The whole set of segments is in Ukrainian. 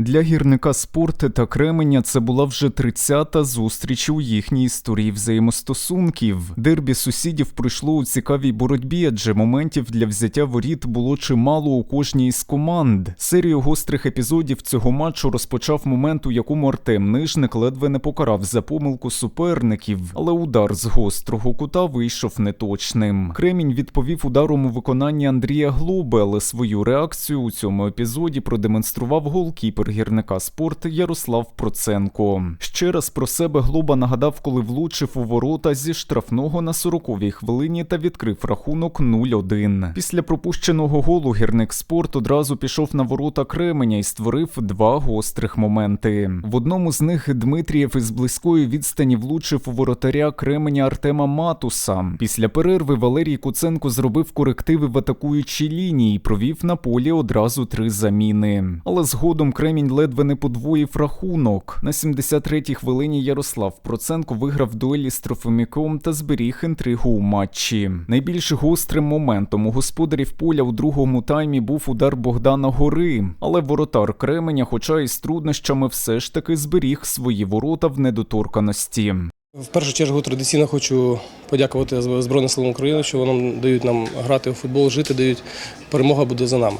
Для гірника спорти та Кременя це була вже 30-та зустріч у їхній історії взаємостосунків. Дербі сусідів пройшло у цікавій боротьбі, адже моментів для взяття воріт було чимало у кожній із команд. Серію гострих епізодів цього матчу розпочав момент, у якому Артем Нижник ледве не покарав за помилку суперників, але удар з гострого кута вийшов неточним. Кремінь відповів ударом у виконанні Андрія Глоби, але свою реакцію у цьому епізоді продемонстрував голкіпер гірника спорт Ярослав Проценко. Ще раз про себе Глоба нагадав, коли влучив у ворота зі штрафного на 40-й хвилині та відкрив рахунок 0-1. Після пропущеного голу гірник спорт одразу пішов на ворота Кременя і створив два гострих моменти. В одному з них Дмитрієв із близької відстані влучив у воротаря Кременя Артема Матуса. Після перерви Валерій Куценко зробив корективи в атакуючій лінії і провів на полі одразу три заміни. Але згодом Кремінь ледве не подвоїв рахунок. На 73-й хвилині Ярослав Проценко виграв дуелі з Трофиміком та зберіг інтригу у матчі. Найбільш гострим моментом у господарів поля у другому таймі був удар Богдана Гори, але воротар Кременя, хоча і з труднощами, все ж таки зберіг свої ворота в недоторканості. В першу чергу традиційно хочу подякувати Збройним силам України, що вони дають нам грати у футбол, жити дають. Перемога буде за нами.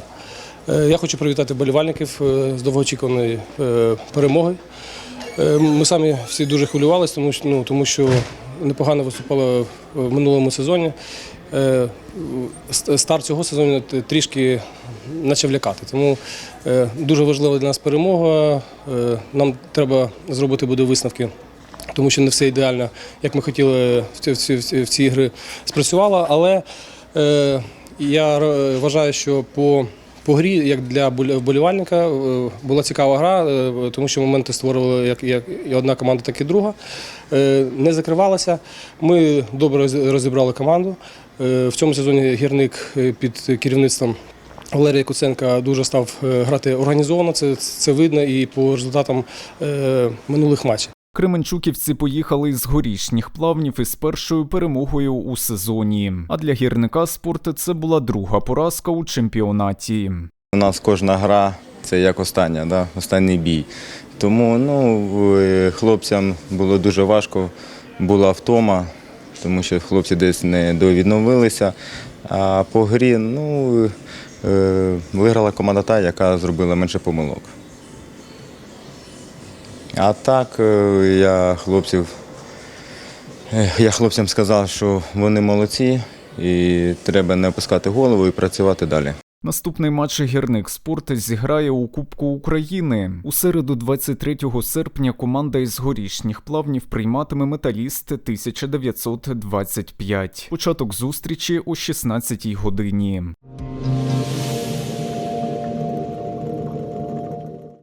Е, Я хочу привітати болівальників е, з довгоочікуваної е, перемоги. Ми самі всі дуже хвилювалися, тому що, ну, тому що непогано виступали в минулому сезоні. Старт цього сезону трішки почав лякати. Тому дуже важлива для нас перемога. Нам треба зробити буде висновки тому що не все ідеально, як ми хотіли в ці, в ці, ігри спрацювало. Але я вважаю, що по, по грі, як для болі- вболівальника, е, була цікава гра, е, тому що моменти створювали як, як і одна команда, так і друга. Е, не закривалася. Ми добре розібрали команду. В цьому сезоні гірник під керівництвом. Валерія Куценка дуже став грати організовано, це, це видно і по результатам минулих матчів. Кременчуківці поїхали з горішніх плавнів із першою перемогою у сезоні. А для гірника спорт це була друга поразка у чемпіонаті. У нас кожна гра це як остання, да? останній бій. Тому ну, е, хлопцям було дуже важко, була втома, тому що хлопці десь не довідновилися. А по грі ну, е, виграла команда та, яка зробила менше помилок. А так е, я хлопців, е, я хлопцям сказав, що вони молодці і треба не опускати голову і працювати далі. Наступний матч гірник спорт зіграє у Кубку України. У середу, 23 серпня, команда із горішніх плавнів прийматиме металіст 1925. Початок зустрічі о 16 годині.